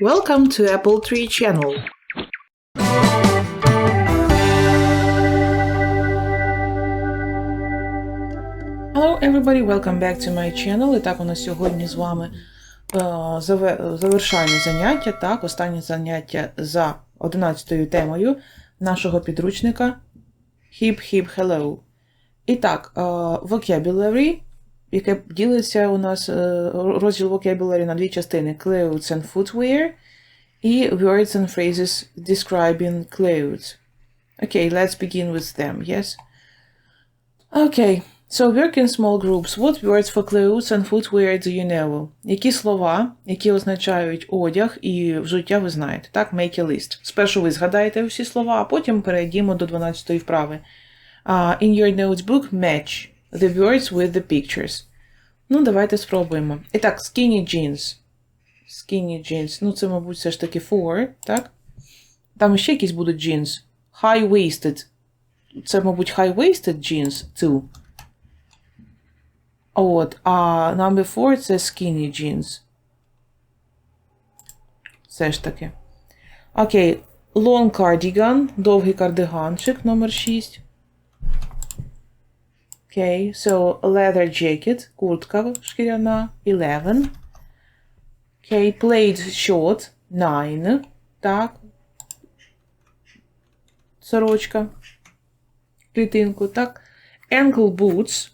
Welcome to Apple Tree Channel. Hello everybody, welcome back to my channel. І так, у нас сьогодні з вами е, завершальне заняття, так, останнє заняття за 11 темою нашого підручника Hip Hip Hello. І так, е, vocabulary, яке ділиться у нас е, розділ vocabulary на дві частини: clothes and footwear і words and phrases describing clothes. Okay, let's begin with them, yes? Okay, so work in small groups. What words for clothes and footwear do you know? Які слова, які означають одяг і взуття ви знаєте? Так, make a list. Спершу ви згадаєте всі слова, а потім перейдімо до 12-ї вправи. Uh, in your notebook, match the words with the pictures. Ну, давайте спробуємо. І так, skinny jeans. Skinny jeans. Ну, це, мабуть, все ж таки for, так? Там ще якісь будуть jeans. High-waisted. Це, мабуть, high-waisted jeans too. От, а number 4 це skinny jeans. Все ж таки. Окей. Long cardigan, довгий кардиганчик, номер 6. Окей, so leather jacket, куртка шкіряна, 11. Окей, plaid short, 9. Так. Сорочка. Клітинку, так. Ankle boots.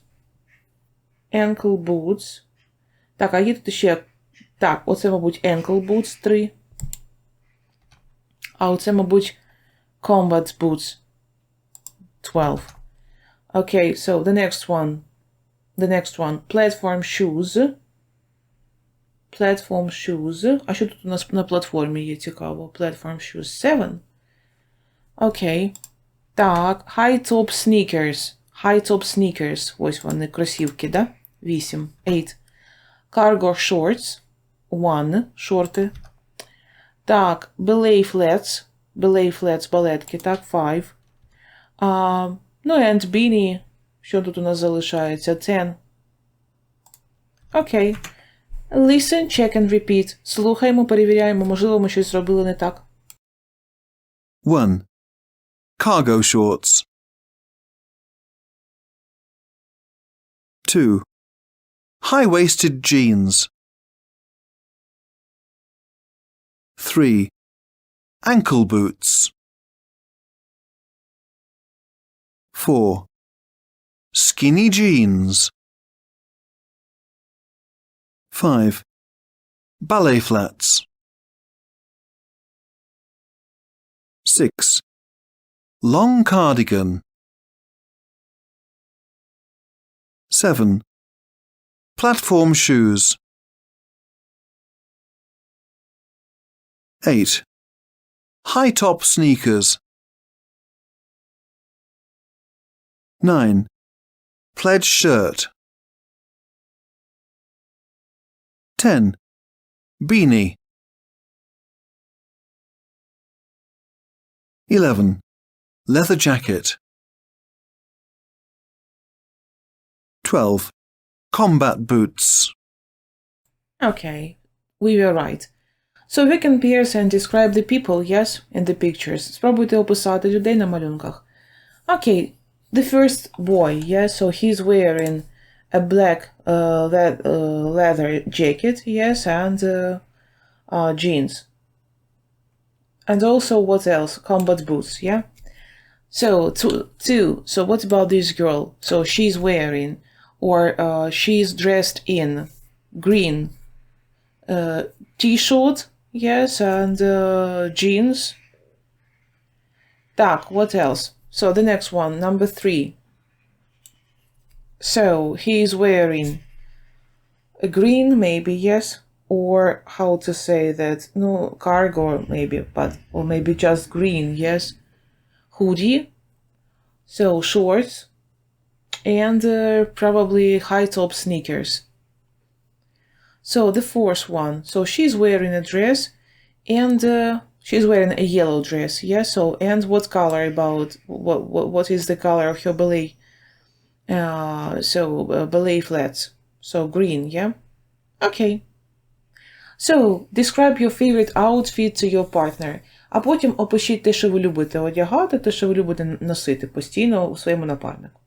Ankle boots. Так, а є тут ще. Так, оце, мабуть, ankle boots 3. А оце, мабуть, combat boots 12. Okay, so the next one. The next one. Platform shoes. Platform shoes. А що тут у нас на платформі є цікаво? Platform shoes 7. Окей. Так, high top sneakers. High top sneakers. Ось вони, кросівки, да? 8. 8. Cargo shorts. 1. Шорти. Так, belay flats. Belay flats, балетки, так, 5. А, ну, and beanie. Що тут у нас залишається? 10. Окей. Listen, check and repeat. Слухаємо, перевіряємо, можливо, ми щось зробили не так. 1. Cargo shorts. 2. High waisted jeans. 3. Ankle boots. 4. Skinny jeans. 5. Ballet flats. 6. Long cardigan. 7. Platform shoes. 8. High top sneakers. 9. Pledge shirt. 10. Beanie. 11. Leather jacket. 12. Combat boots. Okay, we were right. So we can pierce and describe the people, yes, in the pictures. Спробуйте описати людей на малюнках. Okay, the first boy, yes, so he's wearing a black uh, le- uh, leather jacket, yes, and uh, uh, jeans. And also, what else? Combat boots, yeah? So, two, two. So, what about this girl? So, she's wearing, or uh, she's dressed in green uh, t-shirt, yes, and uh, jeans. Так, what else? So the next one, number three. So he's wearing a green, maybe, yes, or how to say that? No, cargo, maybe, but or maybe just green, yes. Hoodie, so shorts, and uh, probably high top sneakers. So the fourth one. So she's wearing a dress and uh, she's wearing a yellow dress. Yeah. So and what color about what what, what is the color of her ballet? Uh, so uh, ballet flats. So green. Yeah. Okay. So, describe your favorite outfit to your partner. А потім опишіть те, що ви любите одягати, те, що ви любите носити постійно у своєму напарнику.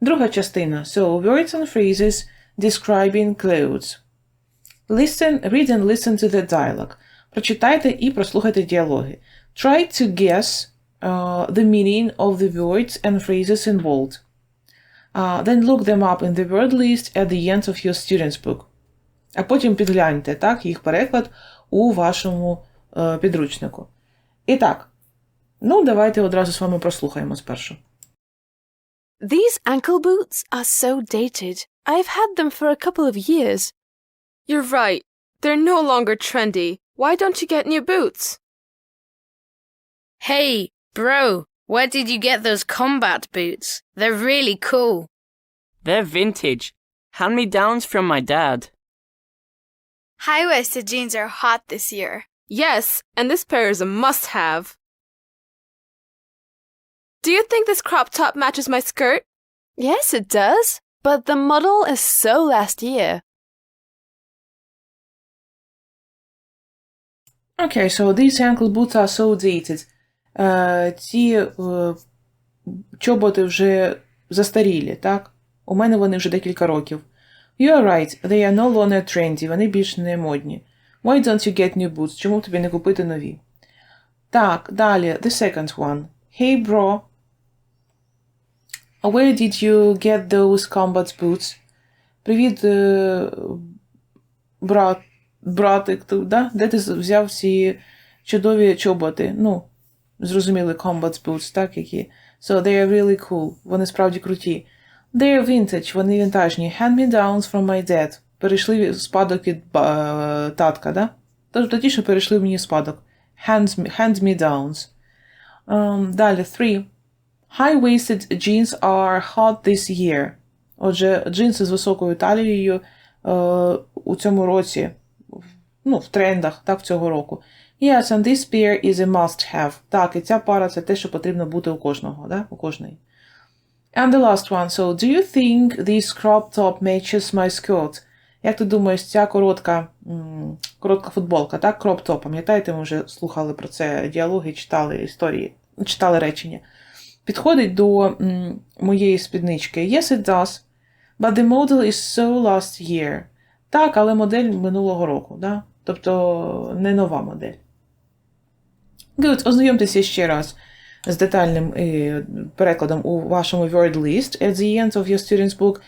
Друга частина. So, words and phrases describing clothes. Listen, read and listen to the dialogue. Прочитайте і прослухайте діалоги. Try to guess uh, the meaning of the words and phrases involved. Uh, then look them up in the word list at the end of your student's book. А потім підгляньте так, їх переклад у вашому е, підручнику. І так, ну давайте одразу з вами прослухаємо спершу. These ankle boots are so dated. I've had them for a couple of years. You're right. They're no longer trendy. Why don't you get new boots? Hey, bro, where did you get those combat boots? They're really cool. They're vintage. Hand me downs from my dad. High waisted jeans are hot this year. Yes, and this pair is a must have. Do you think this crop top matches my skirt? Yes, it does. But the model is so last year. Okay, so these ankle boots are so dated. Е, ці е, чоботи вже застарілі, так? У мене вони вже декілька років. You are right, they are no longer trendy, вони більш не модні. Why don't you get new boots? Чому тобі не купити нові? Так, далі, the second one. Hey, bro. Where did you get those combat boots? Привіт, е, брат, братик, тут, да? де ти взяв ці чудові чоботи? Ну, зрозуміли, combat boots, так, які. So they are really cool. Вони справді круті. They are vintage, вони вінтажні. Hand-me-downs from my dad. Перейшли спадок від е, татка, да? Тобто ті, що перейшли мені спадок. Hand-me-downs. Um, далі, three. High-waisted jeans are hot this year. Отже, джинси з високою талією е, у цьому році, ну, в трендах, так, цього року. Yes, and this pair is a must-have. Так, і ця пара це те, що потрібно бути у кожного, да? у кожної. And the last one. So, do you think this crop top matches my skirt? Як ти думаєш, ця коротка, коротка футболка, так, crop top, пам'ятаєте, ми вже слухали про це діалоги, читали історії, читали речення. Підходить до моєї спіднички. Yes, it does. But the model is so last year. Так, але модель минулого року, да? Тобто не нова модель. Good, ознайомтеся ще раз з детальним е, перекладом у вашому word list at the end of your student's book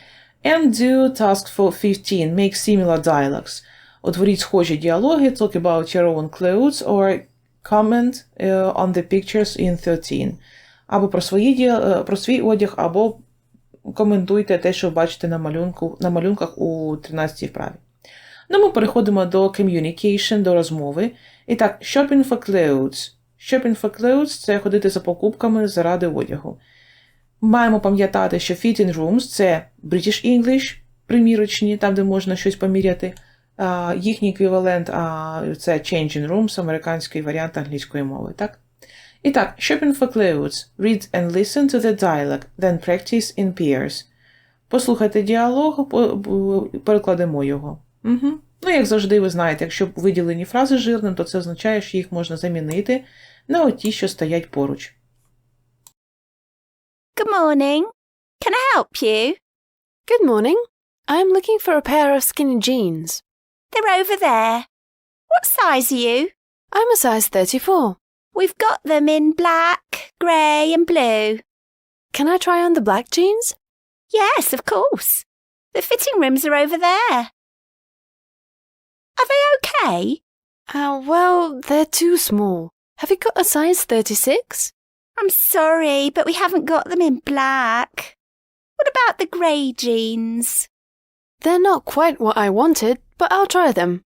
and do task for 15. Make similar dialogues. Утворіть схожі діалоги, talk about your own clothes or comment е, on the pictures in 13. Або про, свої, е, про свій одяг, або коментуйте те, що бачите на, малюнку, на малюнках у 13 вправі. Ну, ми переходимо до communication, до розмови. І так, shopping for clothes. Shopping for clothes – це ходити за покупками заради одягу. Маємо пам'ятати, що fitting rooms – це British English, примірочні, там, де можна щось поміряти. Їхній еквівалент це changing rooms, американський варіант англійської мови, так? І так, shopping for clothes. Read and listen to the dialogue, then practice in pairs. Послухайте діалог, перекладемо його. Угу. Ну, як завжди, ви знаєте, якщо виділені фрази жирним, то це означає, що їх можна замінити на оті, що стоять поруч. Good morning. Can I help you? Good morning. I'm looking for a pair of skinny jeans. They're over there. What size are you? I'm a size 34. We've got them in black, grey, and blue. Can I try on the black jeans? Yes, of course. The fitting rooms are over there. Are they okay? Uh, well, they're too small. Have you got a size 36? I'm sorry, but we haven't got them in black. What about the grey jeans? They're not quite what I wanted, but I'll try them.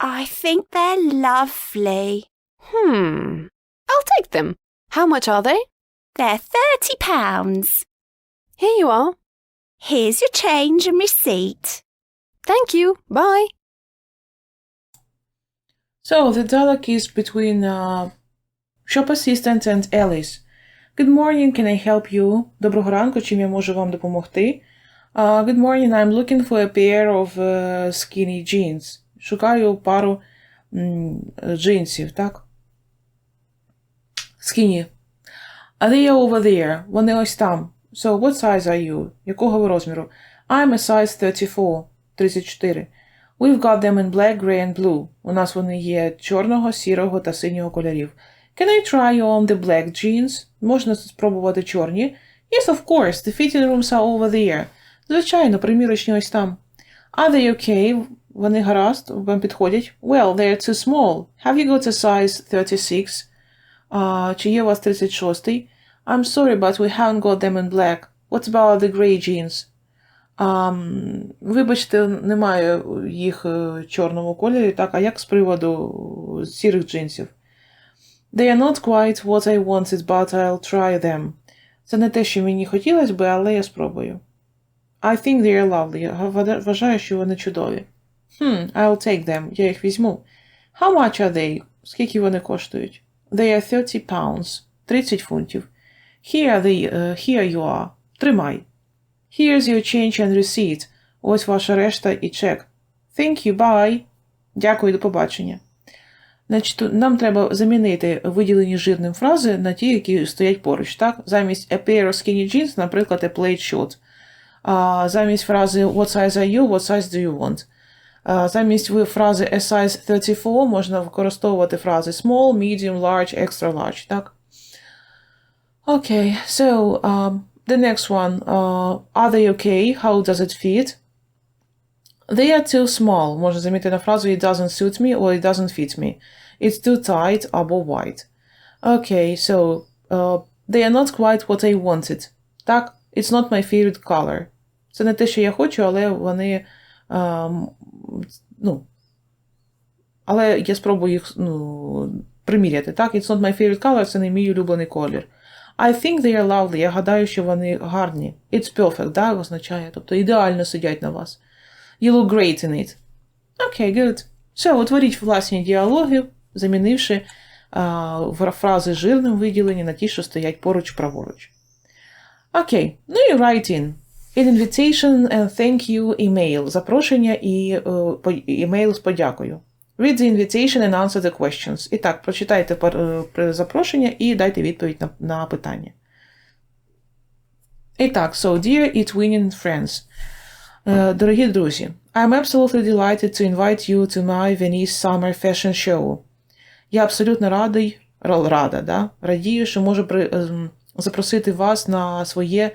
I think they're lovely. Hmm. I'll take them. How much are they? They're thirty pounds. Here you are. Here's your change and receipt. Thank you. Bye. So, the dialogue is between uh, shop assistant and Alice. Good morning, can I help you? Доброго ранку, чим я можу вам допомогти? Uh, good morning, I'm looking for a pair of uh, skinny jeans. Шукаю пару м, джинсів, так? Skinny. Are they over there? Вони ось там. So, what size are you? Якого ви розміру? I'm a size 34. 34. We've got them in black, grey and blue. У нас вони є чорного, сірого та синього кольорів. Can I try on the black jeans? Можна спробувати чорні? Yes, of course. The fitting rooms are over there. Звичайно, примірочні ось там. Are they okay? Вони гаразд, вам підходять? Well, they're too small. Have you got a size 36? А, чи є у вас 36? I'm sorry, but we haven't got them in black. What about the grey jeans? Um, вибачте, немає їх е, в чорному кольорі, так, а як з приводу сірих джинсів? They are not quite what I wanted, but I'll try them. Це не те, що мені хотілося би, але я спробую. I think they are lovely. Я Вважаю, що вони чудові. Hmm, I'll take them. Я їх візьму. How much are they? Скільки вони коштують? They are 30 pounds. 30 фунтів. Here, they, uh, here you are. Тримай. Here's your change and receipt. Ось ваша решта і чек. Thank you, bye. Дякую, до побачення. Значить, нам треба замінити виділені жирним фрази на ті, які стоять поруч. Так? Замість a pair of skinny jeans, наприклад, a plaid short. А, замість фрази What size are you? What size do you want? А, замість фрази a size 34 можна використовувати фрази small, medium, large, extra large. Так? Okay, so um, the next one. Uh, are they okay? How does it fit? They are too small. Можна замінити на фразу It doesn't suit me or It doesn't fit me. It's too tight або wide. Okay, so uh, they are not quite what I wanted. Так, it's not my favorite color. Це не те, що я хочу, але вони. ем, ну, але я спробую їх ну, приміряти. Так, it's not my favorite color, це не мій улюблений колір. I think they are lovely. Я гадаю, що вони гарні. It's perfect, да, означає. Тобто ідеально сидять на вас. You look great in it. Okay, good. So, утворіть власні діалоги, замінивши в- фрази жирним виділені на ті, що стоять поруч праворуч. Окей, ну і write in. An invitation and thank you email. Запрошення і е, по- email з подякою. Read the invitation and answer the questions. І так, прочитайте е, запрошення і дайте відповідь на, на питання. І так, so, dear It Winning Friends. Е, Дорогі друзі, I'm absolutely delighted to invite you to my Venice Summer Fashion Show. Я абсолютно радий, рада, да? радію, що можу при, ем, запросити вас на своє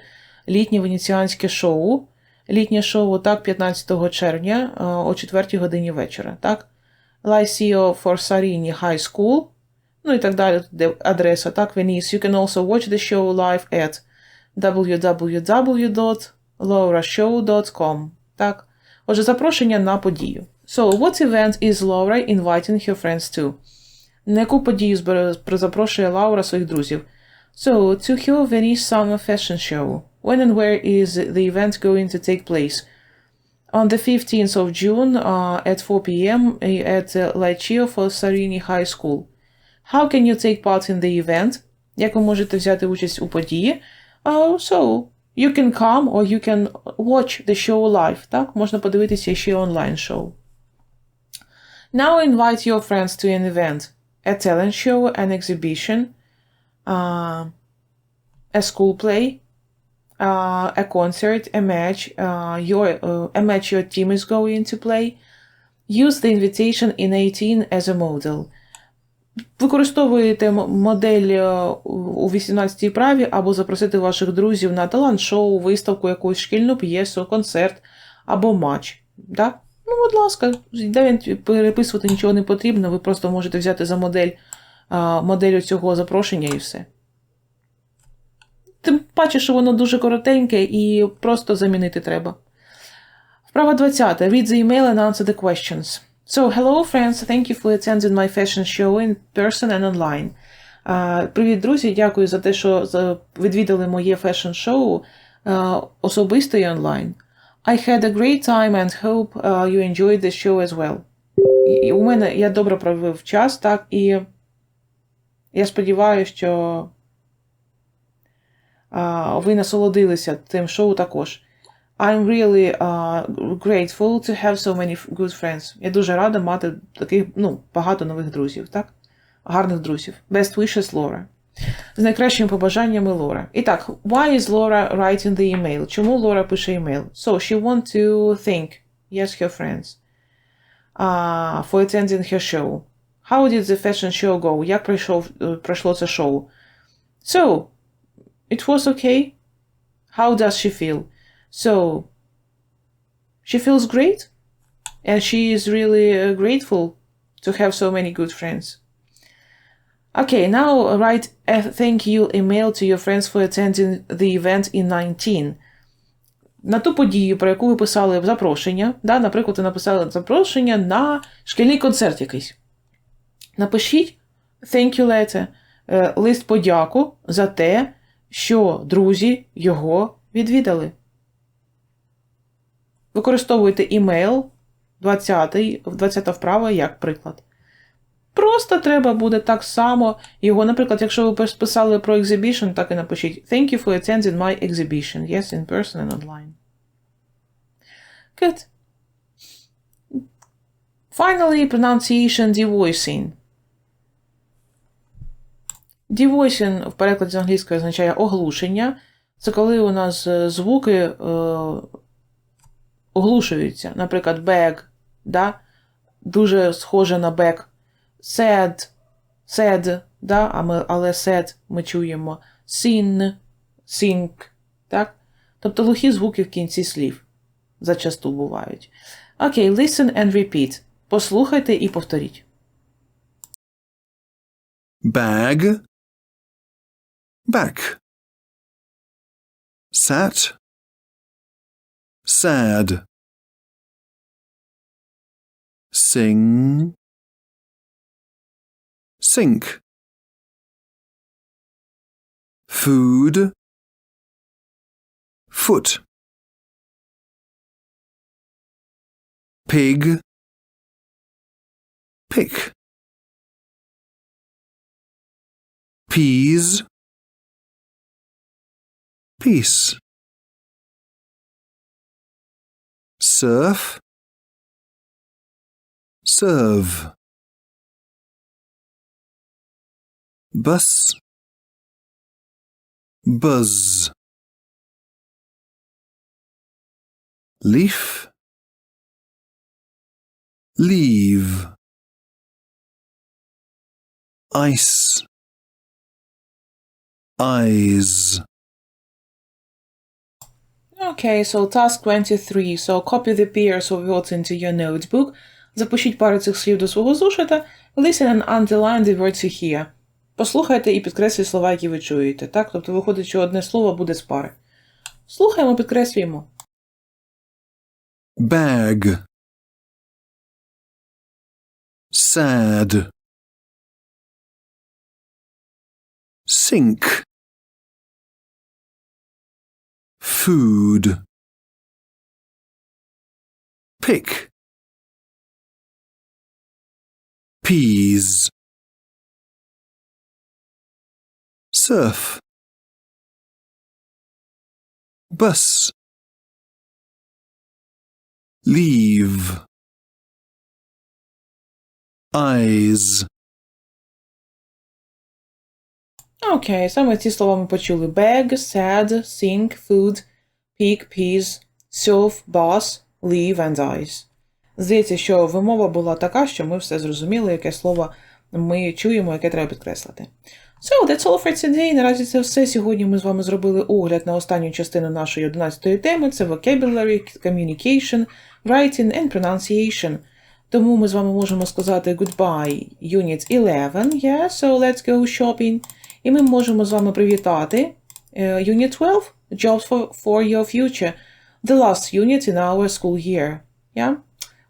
літнє венеціанське шоу. Літнє шоу так 15 червня о 4 годині вечора. Так? Lyceo Forsarini High School. Ну і так далі, де адреса, так, Venice. You can also watch the show live at www.laurashow.com. Так. Отже, запрошення на подію. So, what event is Laura inviting her friends to? На яку подію збере- запрошує Лаура своїх друзів? So, to her Venice Summer Fashion Show. When and where is the event going to take place? On the 15th of June uh, at 4 p.m. at uh, Lycheo Sarini High School. How can you take part in the event? Як ви можете взяти участь у події? Uh, so, you can come or you can watch the show live. Так, можна подивитися ще онлайн шоу. Now invite your friends to an event. A talent show, an exhibition, uh, a school play, uh, a concert, a match, uh, your, uh, a match your team is going to play. Use the invitation in 18 as a model. Використовуєте модель у 18-й праві або запросити ваших друзів на талант-шоу, виставку, якусь шкільну п'єсу, концерт або матч. Да? Ну, будь ласка, де переписувати нічого не потрібно, ви просто можете взяти за модель модель цього запрошення і все. Тим паче, що воно дуже коротеньке і просто замінити треба. Вправа 20. Read the email and answer the questions. So, hello, friends. Thank you for attending my fashion show in person and online. Uh, привіт, друзі. Дякую за те, що відвідали моє фешн-шоу uh, особисто і онлайн. I had a great time and hope uh, you enjoyed the show as well. І, у мене я добре провів час, так, і я сподіваюся, що ви насолодилися тим шоу також. I'm really uh, grateful to have so many good friends. Я дуже рада мати таких, ну, багато нових друзів, так? Гарних друзів. Best wishes, Laura. З найкращими побажаннями Лора. І так, why is Laura writing the email? Чому Лора пише email? So, she want to thank, yes, her friends, uh, for attending her show. How did the fashion show go? Як пройшов, е, пройшло це шоу? So, it was okay. How does she feel? So, she feels great, and she is really uh, grateful to have so many good friends. Okay, now write a thank you email to your friends for attending the event in 19. На ту подію, про яку ви писали запрошення, да, наприклад, ви написали запрошення на шкільний концерт якийсь. Напишіть thank you letter, е, лист подяку за те, що друзі його відвідали. Використовуйте імейл 20, 20 вправа як приклад. Просто треба буде так само його, наприклад, якщо ви писали про exhibition, так і напишіть Thank you for attending my exhibition. Yes, in person and online. Good. Finally, pronunciation devoicing. Devoicing в перекладі з англійської означає оглушення. Це коли у нас е, звуки е, оглушуються. Наприклад, bag, да? дуже схоже на back. Sad, sad, да? а ми, але sad ми чуємо. Sin, sink, так? Тобто глухі звуки в кінці слів зачасту бувають. Окей, listen and repeat. Послухайте і повторіть. Bag. Back. Sat. Sad. Sing. Sink. Food. Foot. Pig. Pick. Peas. Peace. Surf. Serve. Bus. Buzz. Leaf. Leave. Ice. Eyes. Okay, so task 23. So copy the pairs of words into your notebook. Запишіть пари цих слів до свого зошита. Listen and underline the words you hear. Послухайте і підкреслюйте слова, які ви чуєте. Так? Тобто виходить, що одне слово буде з пари. Слухаємо, підкреслюємо. Bag. Sad. Sink. Food. Pick. Peas. Surf. Bus. Leave. Eyes. Окей, саме ці слова ми почули: bag, sad, sink, food, pick, peas, surf, bus, leave and eyes. Здається, що вимова була така, що ми все зрозуміли, яке слово ми чуємо, яке треба підкреслити. So, that's all for today. Наразі це все. Сьогодні ми з вами зробили огляд на останню частину нашої 11-ї теми. Це vocabulary, communication, writing and pronunciation. Тому ми з вами можемо сказати goodbye, unit 11, yeah, so let's go shopping. І ми можемо з вами привітати е, Unit 12, Jobs for, for your future, the last unit in our school year. Yeah?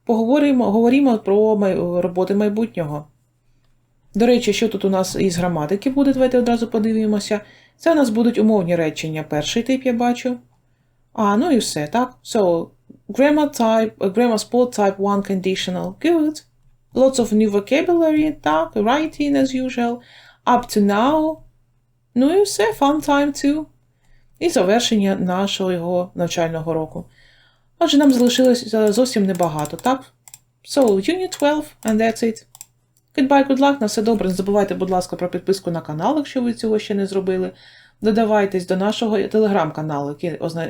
Поговоримо говоримо про май, роботи майбутнього. До речі, що тут у нас із граматики буде, давайте одразу подивимося. Це у нас будуть умовні речення. Перший тип я бачу. А, ну і все, так? So, grammar type, grammar sport type 1 conditional. Good. Lots of new vocabulary, так, writing as usual. Up to now. Ну і все, fun time too. І завершення нашого навчального року. Отже, нам залишилось е, зовсім небагато, так? So, Unit 12, and that's it. Goodbye, good luck, на все добре. Не забувайте, будь ласка, про підписку на канал, якщо ви цього ще не зробили. Додавайтесь до нашого телеграм-каналу,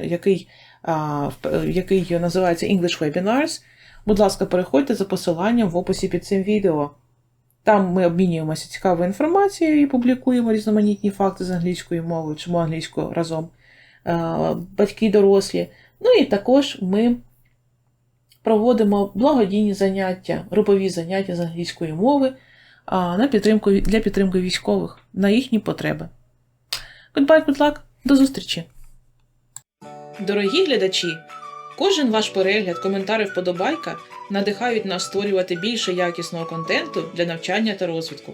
який, а, який називається English Webinars. Будь ласка, переходьте за посиланням в описі під цим відео. Там ми обмінюємося цікавою інформацією і публікуємо різноманітні факти з англійської мови, чому англійською разом батьки дорослі. Ну і також ми проводимо благодійні заняття, групові заняття з англійської мови на підтримку, для підтримки військових на їхні потреби. Goodbye, good luck, до зустрічі! Дорогі глядачі! Кожен ваш перегляд, коментар і вподобайка надихають нас створювати більше якісного контенту для навчання та розвитку.